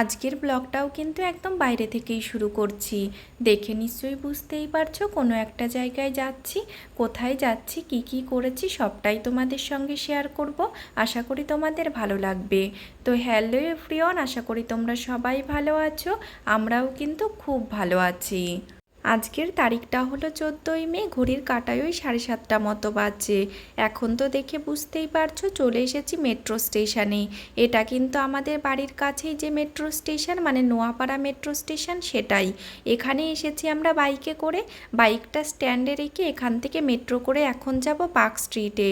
আজকের ব্লগটাও কিন্তু একদম বাইরে থেকেই শুরু করছি। দেখে নিশ্চয়ই বুঝতেই পারছ কোনো একটা জায়গায় যাচ্ছি, কোথায় যাচ্ছি, কি কি করেছি সবটাই তোমাদের সঙ্গে শেয়ার করব। আশা করি তোমাদের ভালো লাগবে। তো হ্যালো এভরিওয়ান, আশা করি তোমরা সবাই ভালো আছো, আমরাও কিন্তু খুব ভালো আছি। আজকের তারিখটা হলো চোদ্দোই মে, ঘড়ির কাটায় ওই সাড়ে সাতটা মতো বাজছে। এখন তো দেখে বুঝতেই পারছ, চলে এসেছি মেট্রো স্টেশনে। এটা কিন্তু আমাদের বাড়ির কাছেই যে মেট্রো স্টেশন মানে নোয়াপাড়া মেট্রো স্টেশন, সেটাই। এখানে এসেছি আমরা বাইকে করে। বাইকটা স্ট্যান্ডে রেখে এখান থেকে মেট্রো করে এখন যাব পার্ক স্ট্রিটে।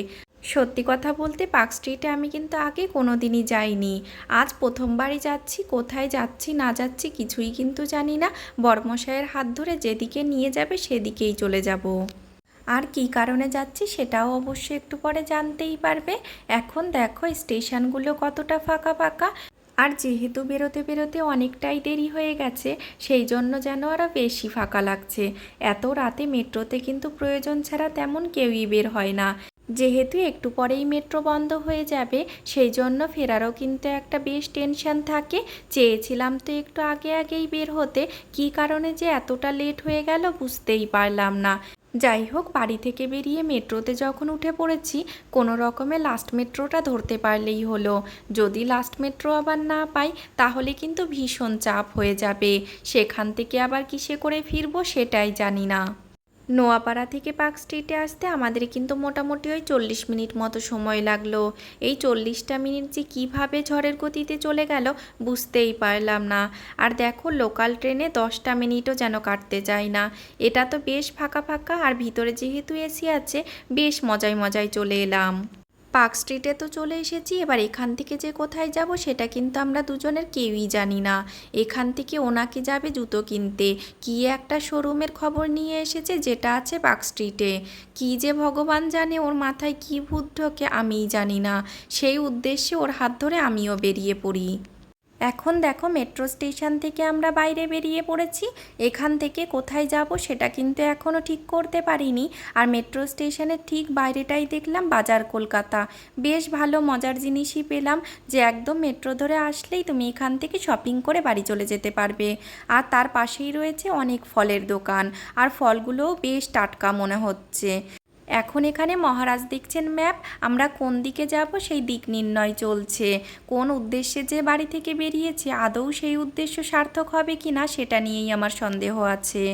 সত্যি কথা বলতে পার্ক স্ট্রিটে আমি কিন্তু আগে কোনো দিনই যাইনি। আজ প্রথমবারই যাচ্ছি, কোথায় যাচ্ছি, না যাচ্ছি কিছুই কিন্তু জানি না। বর্মশায়ের হাত ধরে যেদিকে নিয়ে যাবে সেদিকেই চলে যাব। আর কী কারণে যাচ্ছি সেটাও অবশ্যই একটু পরে জানতেই পারবে। এখন দেখো, স্টেশনগুলো কতটা ফাঁকা ফাঁকা। আর যেহেতু বেরোতে বেরোতে অনেকটাই দেরি হয়ে গেছে, সেই জন্য যেন আরও বেশি ফাঁকা লাগছে। এত রাতে মেট্রোতে কিন্তু প্রয়োজন ছাড়া তেমন কেউই বের হয় না। যেহেতু একটু পরেই মেট্রো বন্ধ হয়ে যাবে, সেই জন্য ফেরারও কিন্তু একটা বেশ টেনশন থাকে। চেয়েছিলাম তো একটু আগে আগেই বের হতে, কী কারণে যে এতটা লেট হয়ে গেল বুঝতেই পারলাম না। যাই হোক, বাড়ি থেকে বেরিয়ে মেট্রোতে যখন উঠে পড়েছি, কোনো রকমে লাস্ট মেট্রোটা ধরতে পারলেই হলো। যদি লাস্ট মেট্রো আবার না পাই, তাহলে কিন্তু ভীষণ চাপ হয়ে যাবে। সেখান থেকে আবার কিসে করে ফিরবো সেটাই জানি না। নোয়াপাড়া থেকে পার্ক স্ট্রিটে আসতে আমাদের কিন্তু মোটামুটি ওই চল্লিশ মিনিট মতো সময় লাগল। এই চল্লিশটা মিনিট যে কীভাবে ঝড়ের গতিতে চলে গেল বুঝতেই পারলাম না। আর দেখো লোকাল ট্রেনে দশটা মিনিটও যেন কাটতে যায় না। এটা তো বেশ ফাঁকা ফাঁকা, আর ভিতরে যেহেতু এসি আছে, বেশ মজায় মজায় চলে এলাম। পার্ক স্ট্রিটে তো চলে এসেছি, এবার এখান থেকে যে কোথায় যাব সেটা কিন্তু আমরা দুজনের কেউই জানি না। এখান থেকে ওনাকে যাবে জুতো কিনতে। কি একটা শোরুমের খবর নিয়ে এসেছে যেটা আছে পার্ক স্ট্রিটে। কি যে ভগবান জানে ওর মাথায় কি ভূত ঢোকে আমিই জানি না। সেই উদ্দেশ্যে ওর হাত ধরে আমিও বেরিয়ে পড়ি। এখন দেখো মেট্রো স্টেশন থেকে আমরা বাইরে বেরিয়ে পড়েছি। এখান থেকে কোথায় যাব সেটা কিন্তু এখনও ঠিক করতে পারিনি। আর মেট্রো স্টেশনের ঠিক বাইরেটাই দেখলাম বাজার কলকাতা। বেশ ভালো মজার জিনিসই পেলাম যে একদম মেট্রো ধরে আসলেই তুমি এখান থেকে শপিং করে বাড়ি চলে যেতে পারবে। আর তার পাশেই রয়েছে অনেক ফলের দোকান। আর ফলগুলোও বেশ টাটকা মনে হচ্ছে। এখন এখানে মহারাজ দেখছেন ম্যাপ, আমরা কোন দিকে যাব সেই দিক নির্ণয় চলছে। কোন উদ্দেশ্যে যে বাড়ি থেকে বেরিয়েছে, আদৌ সেই উদ্দেশ্য সার্থক হবে কি না সেটা নিয়েই আমার সন্দেহ আছে।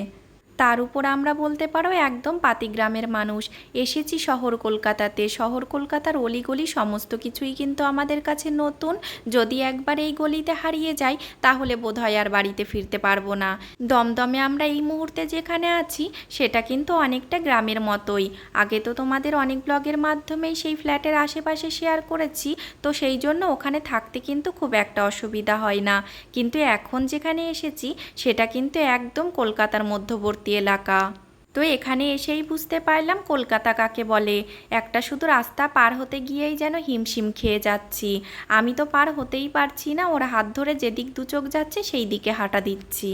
তার উপর আমরা বলতে পারো একদম পাতিগ্রামের মানুষ। এসেছি শহর কলকাতাতে। শহর কলকাতার অলিগলি সমস্ত কিছুই কিন্তু আমাদের কাছে নতুন। যদি একবার এই গলিতে হারিয়ে যাই, তাহলে বোধহয় আর বাড়িতে ফিরতে পারব না। দমদমে আমরা এই মুহূর্তে যেখানে আছি, সেটা কিন্তু অনেকটা গ্রামের মতোই। আগে তো তোমাদের অনেক ব্লগের মাধ্যমেই সেই ফ্ল্যাটের আশেপাশে শেয়ার করেছি, তো সেই জন্য ওখানে থাকতে কিন্তু খুব একটা অসুবিধা হয় না। কিন্তু এখন যেখানে এসেছি, সেটা কিন্তু একদম কলকাতার মধ্যবর্তী। এলাকা। তো এখানে এসেই বুঝতে পারলাম কলকাতা কাকে বলে। একটা শুধু রাস্তা পার হতে গিয়েই যেন হিমশিম খেয়ে যাচ্ছি। আমি তো পার হতেই পারছি না, ওরা হাত ধরে যেদিক দু চোখ যাচ্ছে সেই দিকে হাঁটা দিচ্ছি।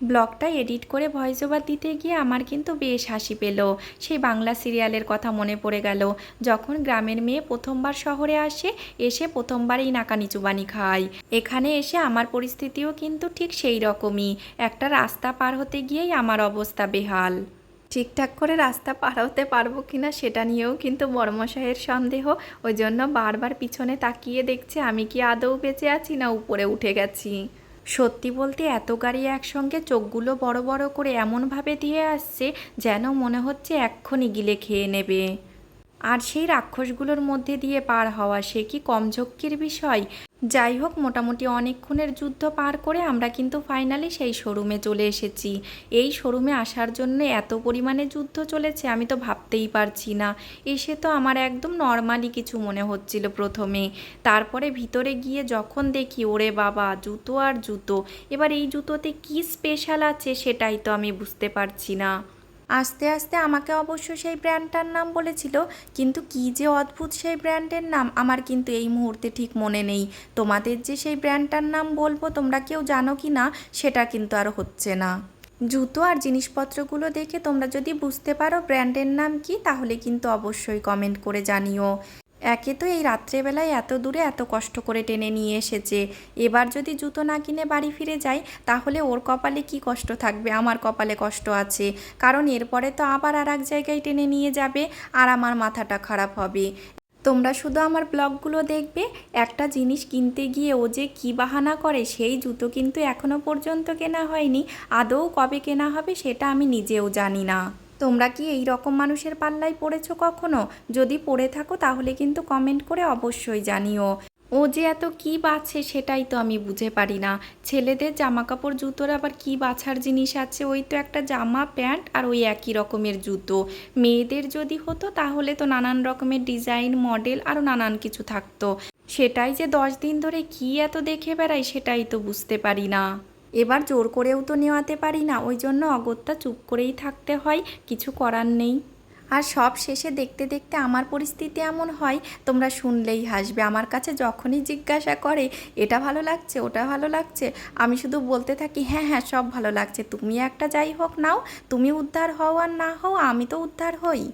ব্লগটা এডিট করে ভয়েস ওভার দিতে গিয়ে আমার কিন্তু বেশ হাসি পেল। সেই বাংলা সিরিয়ালের কথা মনে পড়ে গেল। যখন গ্রামের মেয়ে প্রথমবার শহরে আসে, এসে প্রথমবারই নাকানি চুবানি খায়। এখানে এসে আমার পরিস্থিতিও কিন্তু ঠিক সেই রকমই। একটা রাস্তা পার হতে গিয়েই আমার অবস্থা বেহাল। ঠিকঠাক করে রাস্তা পার হতে পারব কিনা সেটা নিয়েও কিন্তু বড়মশাইয়ের সন্দেহ। ওই জন্য বারবার পিছনে তাকিয়ে দেখছে আমি কি আদৌ বেঁচে আছি না উপরে উঠে গেছি। সত্যি বলতে এত গাড়ি একসঙ্গে চোখগুলো বড় বড় করে এমনভাবে দিয়ে আসছে যেন মনে হচ্ছে এক্ষুনি গিলে খেয়ে নেবে। আর সেই রাক্ষসগুলোর মধ্যে দিয়ে পার হওয়া সে কি কম ঝক্কির বিষয়? যাই হোক, মোটামুটি অনেকক্ষণের যুদ্ধ পার করে আমরা কিন্তু ফাইনালি সেই শোরুমে চলে এসেছি। এই শোরুমে আসার জন্য এত পরিমাণে যুদ্ধ চলেছে, আমি তো ভাবতেই পারছি না। এসে তো আমার একদম নর্মালি কিছু মনে হচ্ছিল প্রথমে। তারপরে ভিতরে গিয়ে যখন দেখি, ওরে বাবা, জুতো আর জুতো। এবার এই জুতোতে কি স্পেশাল আছে সেটাই তো আমি বুঝতে পারছি না। আস্তে আস্তে আমাকে অবশ্য সেই ব্র্যান্ডটার নাম বলেছিল, কিন্তু কি যে অদ্ভুত সেই ব্র্যান্ডের নাম, আমার কিন্তু এই মুহূর্তে ঠিক মনে নেই। তোমাদের যে সেই ব্র্যান্ডটার নাম বলব, তোমরা কেউ জানো কি না, সেটা কিন্তু আর হচ্ছে না। জুতো আর জিনিসপত্রগুলো দেখে তোমরা যদি বুঝতে পারো ব্র্যান্ডের নাম কি, তাহলে কিন্তু অবশ্যই কমেন্ট করে জানিও। একে তো এই রাত্রেবেলায় এত দূরে এত কষ্ট করে টেনে নিয়ে এসেছে। এবার যদি জুতো না কিনে বাড়ি ফিরে যাই, তাহলে ওর কপালে কি কষ্ট থাকবে? আমার কপালে কষ্ট আছে। কারণ এরপরে তো আবার আর এক জায়গায় টেনে নিয়ে যাবে, আর আমার মাথাটা খারাপ হবে। তোমরা শুধু আমার ব্লগগুলো দেখবে, একটা জিনিস কিনতে গিয়ে ও যে কী বাহানা করে, সেই জুতো কিন্তু এখনও পর্যন্ত কেনা হয়নি। আদৌ কবে কেনা হবে সেটা আমি নিজেও জানি না। তোমরা কি এই রকম মানুষের পাল্লায় পড়েছো কখনো? যদি পড়ে থাকো, তাহলে কিন্তু কমেন্ট করে অবশ্যই জানিও। ও যে এত কি বাছে, সেটাই তো আমি বুঝে পারি না। ছেলেদের জামা কাপড় জুতোর আবার কি বাছার জিনিস আছে? ওই তো একটা জামা, প্যান্ট আর ওই একই রকমের জুতো। মেয়েদের যদি হতো, তাহলে তো নানান রকমের ডিজাইন, মডেল আরও নানান কিছু থাকতো। সেটাই যে দশ দিন ধরে কি এত দেখে বেড়াই সেটাই তো বুঝতে পারি না। এবার জোর করেও তো নেওয়াতে পারি না, ওই জন্য অগত্যা চুপ করেই থাকতে হয়, কিছু করার নেই। আর সব শেষে দেখতে দেখতে আমার পরিস্থিতি এমন হয়, তোমরা শুনলেই হাসবে, আমার কাছে যখনই জিজ্ঞাসা করে, এটা ভালো লাগছে, ওটা ভালো লাগছে? আমি শুধু বলতে থাকি হ্যাঁ হ্যাঁ সব ভালো লাগছে, তুমি একটা যাই হোক নাও, তুমি উদ্ধার হও আর না হও, আমি তো উদ্ধার হই।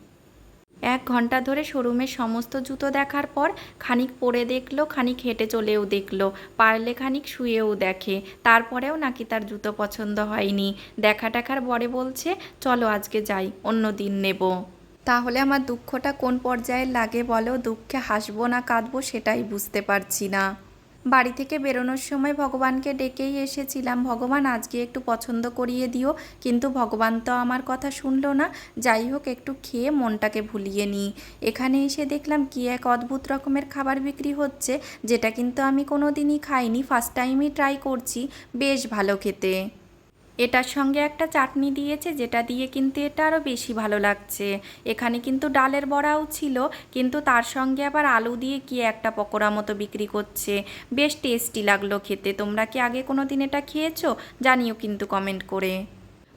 এক ঘণ্টা ধরে শোরুমের সমস্ত জুতো দেখার পর খানিক পরে দেখল, খানিক হেঁটে চলেও দেখল, পারলে খানিক শুয়েও দেখে। তারপরেও নাকি তার জুতো পছন্দ হয়নি। দেখা টাকার বরে বলছে, চলো আজকে যাই, অন্য দিন নেব। তাহলে আমার দুঃখটা কোন পর্যায়ে লাগে বলো? দুঃখে হাসবো না, কাঁদবো, সেটাই বুঝতে পারছি না। বাড়ি থেকে বেরোনোর সময় ভগবানকে ডেকেই এসেছিলাম। ভগবান, আজকে একটু পছন্দ করিয়ে দিও। কিন্তু ভগবান তো আমার কথা শুনলো না। যাই হোক, একটু খেয়ে মনটাকে ভুলিয়ে নিই। এখানে এসে দেখলাম কি এক অদ্ভুত রকমের খাবার বিক্রি হচ্ছে, যেটা কিন্তু আমি কোনো দিনই খাইনি। ফার্স্ট টাইমই ট্রাই করছি। বেশ ভালো খেতে। এটার সঙ্গে একটা চাটনি দিয়েছে, যেটা দিয়ে কিন্তু এটা আরও বেশি ভালো লাগছে। এখানে কিন্তু ডালের বড়াও ছিল, কিন্তু তার সঙ্গে আবার আলু দিয়ে কি একটা পকোড়া মতো বিক্রি করছে। বেশ টেস্টি লাগল খেতে। তোমরা কি আগে কোনো দিন এটা খেয়েছো? জানিও কিন্তু কমেন্ট করে।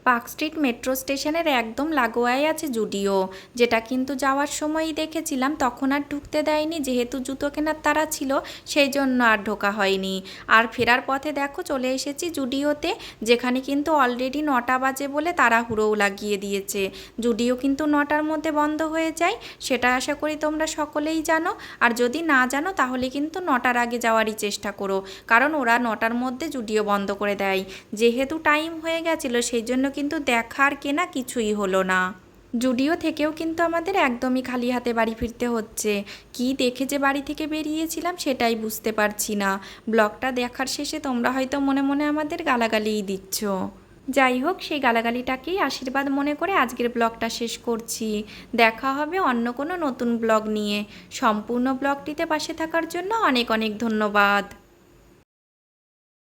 পার্ক স্ট্রিট মেট্রো স্টেশনের একদম লাগোয়াই আছে জুডিও, যেটা কিন্তু যাওয়ার সময়ই দেখেছিলাম, তখন আর ঢুকতে দেয়নি, যেহেতু জুতো কেনার তারা ছিল সেই জন্য আর ঢোকা হয়নি। আর ফেরার পথে দেখো, চলে এসেছি জুডিওতে, যেখানে কিন্তু অলরেডি নটা বাজে বলে তারা তাড়াহুড়োও লাগিয়ে দিয়েছে। জুডিও কিন্তু নটার মধ্যে বন্ধ হয়ে যায়, সেটা আশা করি তোমরা সকলেই জানো। আর যদি না জানো, তাহলে কিন্তু নটার আগে যাওয়ারই চেষ্টা করো, কারণ ওরা নটার মধ্যে জুডিও বন্ধ করে দেয়। যেহেতু টাইম হয়ে গেছিল সেই জন্য কিন্তু দেখার কেনা কিছুই হলো না। জুডিও থেকেও কিন্তু আমাদের একদমই খালি হাতে বাড়ি ফিরতে হচ্ছে। কি দেখে যে বাড়ি থেকে বেরিয়েছিলাম সেটাই বুঝতে পারছি না। ব্লগটা দেখার শেষে তোমরা হয়তো মনে মনে আমাদের গালাগালিই দিচ্ছ। যাই হোক, সেই গালাগালিটাকেই আশীর্বাদ মনে করে আজকের ব্লগটা শেষ করছি। দেখা হবে অন্য কোনো নতুন ব্লগ নিয়ে। সম্পূর্ণ ব্লগটিতে পাশে থাকার জন্য অনেক অনেক ধন্যবাদ।